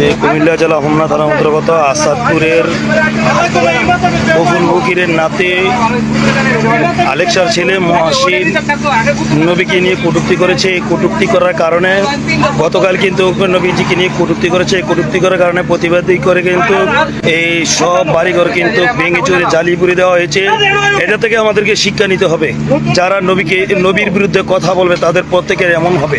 যে কুমিল্লা জেলা হোমনা থানা অন্তর্গত আসাদপুরের বকুল ফকিরের নাতে আলেকসার ছেলে মহাসিন নবীকে নিয়ে কটূক্তি করেছে। এই কটূক্তি করার কারণে গতকাল কিন্তু নবীজিকে নিয়ে কটূক্তি করেছে। এই কটূক্তি করার কারণে প্রতিবাদী করে কিন্তু এই সব বাড়িঘর কিন্তু ভেঙে চুরে জ্বালিয়ে পুড়ে দেওয়া হয়েছে। এটা থেকে আমাদেরকে শিক্ষা নিতে হবে। যারা নবীকে, নবীর বিরুদ্ধে কথা বলবে তাদের প্রত্যেকের এমন হবে।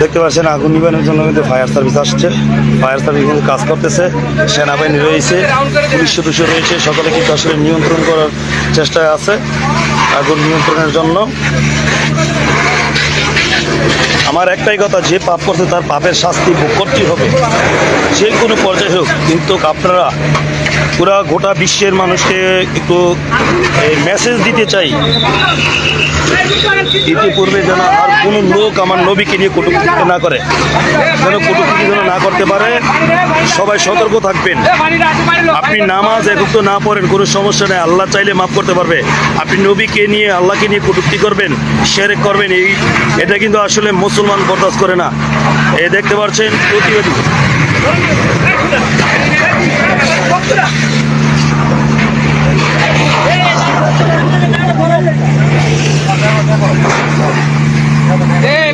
দেখতে পাচ্ছেন, আগুন নিবানোর জন্য কিন্তু ফায়ার সার্ভিস আসছে। ফায়ার সার্ভিস কিন্তু কাজ করতেছে, সেনাবাহিনী রয়েছে, পুলিশ সদস্য রয়েছে, সকলে কিন্তু আসলে নিয়ন্ত্রণ করার চেষ্টায় আছে, আগুন নিয়ন্ত্রণের জন্য। আমার একটাই কথা, যে পাপ করছে তার পাপের শাস্তি ভোগ করতেই হবে। যে কোনো পর্যায়ে হোক, কিন্তু আপনারা পুরা গোটা বিশ্বের মানুষকে একটু মেসেজ দিতে চাই। ইতিপূর্বে যেন আর কোনো লোক আমার নবীকে নিয়ে কটুক্তি না করে, যেন কটুক্তি যেন না করতে পারে, সবাই সতর্ক থাকবেন। আপনি নামাজ একত্র না পড়েন, কোনো সমস্যা নেই, আল্লাহ চাইলে মাফ করতে পারবে। আপনি নবীকে নিয়ে, আল্লাহকে নিয়ে কটুক্তি করবেন শেরেক করবেন, এই এটা কিন্তু আসলে মুসলমান বরদাস্ত করে না। এই দেখতে পাচ্ছেন প্রতিবাদী। Hey!